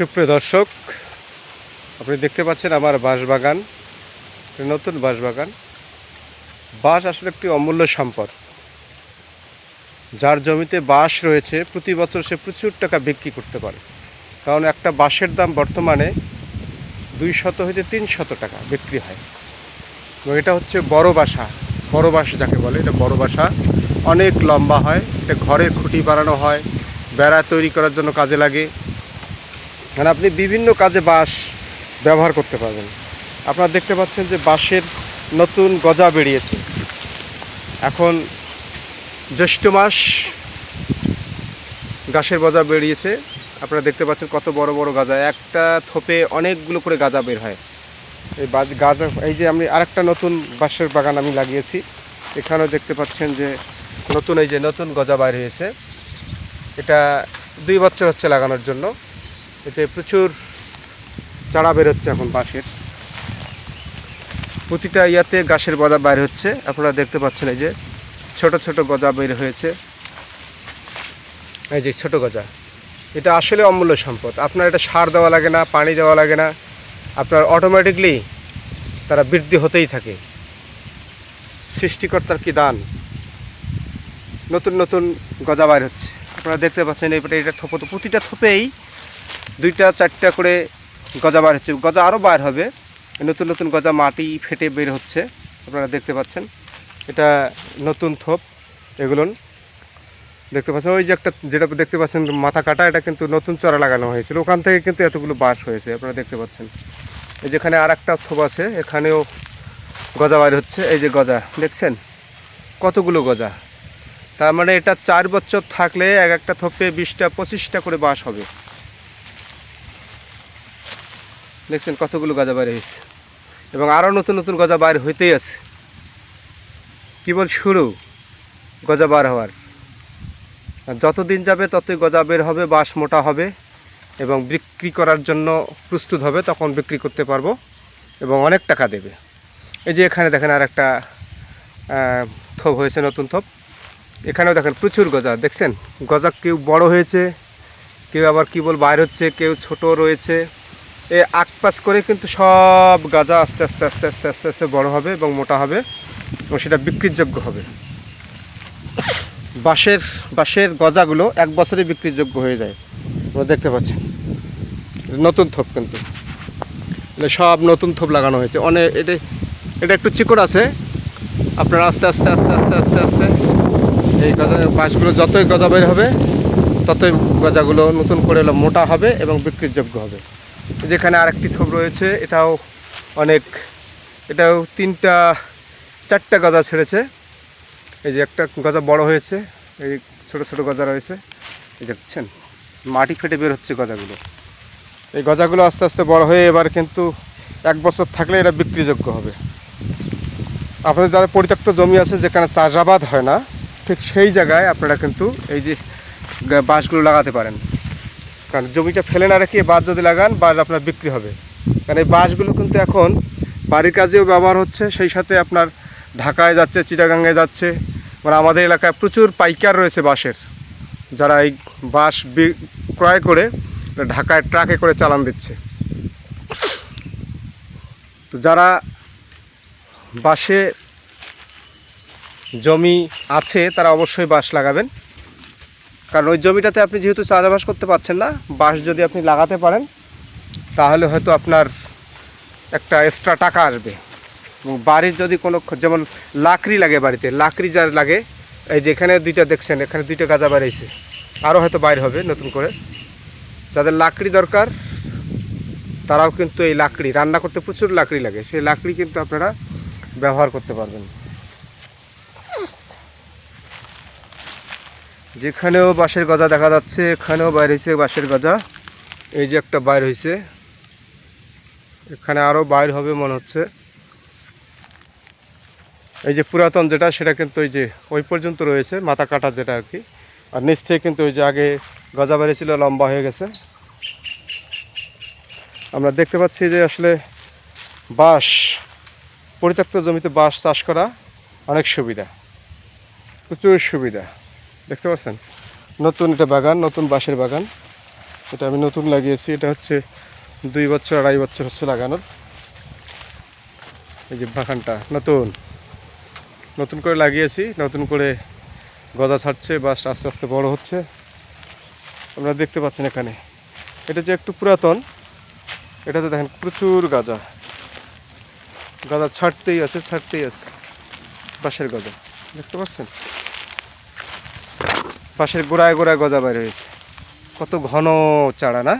সুপ্রিয় দর্শক, আপনি দেখতে পাচ্ছেন আমার বাঁশবাগান নতুন বাঁশবাগান। বাঁশ আসলে একটি অমূল্য সম্পদ। যার জমিতে বাঁশ রয়েছে, প্রতি বছর সে প্রচুর টাকা বিক্রি করতে পারে। কারণ একটা বাঁশের দাম বর্তমানে দুই শত হইতে তিন শত টাকা বিক্রি হয়। এবং এটা হচ্ছে বড় বাসা। বড় বাঁশ যাকে বলে, এটা বড় বাসা। অনেক লম্বা হয়, এটা ঘরের খুঁটি বানানো হয়, বেড়া তৈরি করার জন্য কাজে লাগে। মানে আপনি বিভিন্ন কাজে বাঁশ ব্যবহার করতে পারবেন। আপনারা দেখতে পাচ্ছেন যে বাঁশের নতুন গজা বেরিয়েছে। এখন জ্যৈষ্ঠ মাস গাছের গজা বেরিয়েছে। আপনারা দেখতে পাচ্ছেন কত বড় বড় গাজা। একটা থোপে অনেকগুলো করে গাজা বের হয়। এই গাজা, এই যে আমি আরেকটা নতুন বাঁশের বাগান আমি লাগিয়েছি। এখানেও দেখতে পাচ্ছেন যে নতুন এই যে নতুন গজা বাইর হয়েছে। এটা দুই বছর হচ্ছে লাগানোর জন্য। এতে প্রচুর চারা বের হচ্ছে এখন বাঁশের। প্রতিটা ইয়াতে গাছের গজা বাইর হচ্ছে। আপনারা দেখতে পাচ্ছেন এই যে ছোট ছোট গজা বের হয়েছে। এই যে ছোট গজা। এটা আসলে অমূল্য সম্পদ। আপনার এটা সার দেওয়া লাগে না, পানি দেওয়া লাগে না। আপনার অটোমেটিকলি তারা বৃদ্ধি হতেই থাকে। সৃষ্টিকর্তার কি দান? নতুন নতুন গজা বাইর হচ্ছে। আপনারা দেখতে পাচ্ছেন এইপটে এটা থোপ। প্রতিটা থোপেই দুইটা, চারটা করে গজা বার হচ্ছে। গজা আরও বার হবে। নতুন নতুন গজা মাটি ফেটে বের হচ্ছে। আপনারা দেখতে পাচ্ছেন। এটা নতুন থোপ, এগুলো। দেখতে পাচ্ছেন, ওই যে একটা যেটা দেখতে পাচ্ছেন, মাথা কাটা, এটা কিন্তু নতুন চড়া লাগানো হয়েছিল। ওখান থেকে কিন্তু এতগুলো বাঁশ হয়েছে, আপনারা দেখতে পাচ্ছেন। এই যেখানে আর একটা থোপ আছে, এখানেও গজা বার হচ্ছে। এই যে গজা, দেখছেন? কতগুলো গজা। তার মানে এটা চার বছর থাকলে এক একটা থোপে বিশটা, পঁচিশটা করে বাঁশ হবে। দেখছেন কতগুলো গজা বাইরে হয়েছে। এবং আরও নতুন নতুন গজা বাইর হইতেই আছে। কেবল শুরু গজা বার হওয়ার। আর যত দিন যাবে ততই গজা বের হবে, বাঁশ মোটা হবে এবং বিক্রি করার জন্য প্রস্তুত হবে, তখন বিক্রি করতে পারব এবং অনেক টাকা দেবে। এই যে এখানে দেখেন আর একটা থোপ হয়েছে, নতুন থোপ। এখানেও দেখেন প্রচুর গজা, দেখছেন? গজা কেউ বড় হয়েছে, কেউ আবার কি বল বাইর হচ্ছে, কেউ ছোট রয়েছে। আকপাস করে কিন্তু সব গাজা আস্তে আস্তে আস্তে আস্তে আস্তে আস্তে বড় হবে এবং মোটা হবে এবং সেটা বিক্রির যোগ্য হবে। বাঁশের বাঁশের গজাগুলো এক বছরে বিক্রির যোগ্য হয়ে যায়। আপনারা দেখতে পাচ্ছেন নতুন থোপ কিন্তু। সব নতুন থোপ লাগানো হয়েছে। অনেক এটা এটা একটু চিকড় আছে। আপনার আস্তে আস্তে আস্তে আস্তে আস্তে আস্তে এই গজা, বাঁশগুলো যতই গজা বের হবে, ততই গজাগুলো নতুন করে মোটা হবে এবং বিক্রির যোগ্য হবে। যেখানে আরেকটি থোপ রয়েছে, এটাও অনেক, এটাও তিনটা, চারটা গজা ছেড়েছে। এই যে একটা গজা বড় হয়েছে, এই ছোট ছোট গজা রয়েছে। এই দেখছেন, মাটি ফেটে বের হচ্ছে গজাগুলো। এই গজাগুলো আস্তে আস্তে বড় হয়ে এবার কিন্তু এক বছর থাকলে এরা বিক্রিযোগ্য হবে। আপনাদের যারা পরিত্যক্ত জমি আছে, যেখানে চাষাবাদ হয় না, ঠিক সেই জায়গায় আপনারা কিন্তু এই যে বাঁশগুলো লাগাতে পারেন। কারণ জমিটা ফেলে না রেখে বাঁশ যদি লাগান, বাঁশ আপনার বিক্রি হবে। কারণ এই বাঁশগুলো কিন্তু এখন বাড়ির কাজেও ব্যবহার হচ্ছে, সেই সাথে আপনার ঢাকায় যাচ্ছে চিটাগাঙ্গে যাচ্ছে। মানে আমাদের এলাকায় প্রচুর পাইকার রয়েছে বাঁশের। যারা এই বাঁশ ক্রয় করে, ঢাকায় ট্রাকে করে চালান দিচ্ছে। তো যারা বাঁশে জমি আছে, তারা অবশ্যই বাঁশ লাগাবেন। কারণ ওই জমিটাতে আপনি যেহেতু চাষাবাস করতে পারছেন না, বাঁশ যদি আপনি লাগাতে পারেন, তাহলে হয়তো আপনার একটা এক্সট্রা টাকা আসবে। এবং বাড়ির যদি কোনো যেমন লাকড়ি লাগে বাড়িতে, লাকড়ি যার লাগে, এই যেখানে দুইটা দেখছেন, এখানে দুইটা গাঁজা বাড়াইছে আরও হয়তো বাইর হবে নতুন করে। যাদের লাকড়ি দরকার, তারাও কিন্তু এই লাকড়ি, রান্না করতে প্রচুর লাকড়ি লাগে। সেই লাকড়ি কিন্তু আপনারা ব্যবহার করতে পারবেন। যেখানেও বাঁশের গজা দেখা যাচ্ছে, এখানেও বাইর হয়েছে বাঁশের গজা। এই যে একটা বাইর হয়েছে এখানে আরও বাইর হবে মনে হচ্ছে। এই যে পুরাতন যেটা, সেটা কিন্তু ওই যে ওই পর্যন্ত রয়েছে, মাথা কাটা যেটা আর কি। আর নিচ থেকে কিন্তু ওই যে আগে গজা বেড়েছিল লম্বা হয়ে গেছে। আমরা দেখতে পাচ্ছি যে আসলে বাঁশ, পরিত্যক্ত জমিতে বাঁশ চাষ করা অনেক সুবিধা, প্রচুর সুবিধা। দেখতে পাচ্ছেন? নতুন এটা বাগান, নতুন বাঁশের বাগান। এটা আমি নতুন লাগিয়েছি। এটা হচ্ছে দুই বছর, আড়াই বছর হচ্ছে লাগানোর। এই যে বাগানটা, নতুন। নতুন করে লাগিয়েছি, নতুন করে গদা ছাড়ছে বা আস্তে আস্তে বড় হচ্ছে। আপনারা দেখতে পাচ্ছেন এখানে। এটা যে একটু পুরাতন, এটাতে দেখেন প্রচুর গাঁজা। গাঁজা ছাড়তেই আছে ছাড়তেই আছে। বাঁশের গজা, দেখতে পাচ্ছেন? পাশের গোড়ায় গোড়ায় গজা বাইর হয়েছে কত ঘন চারা না?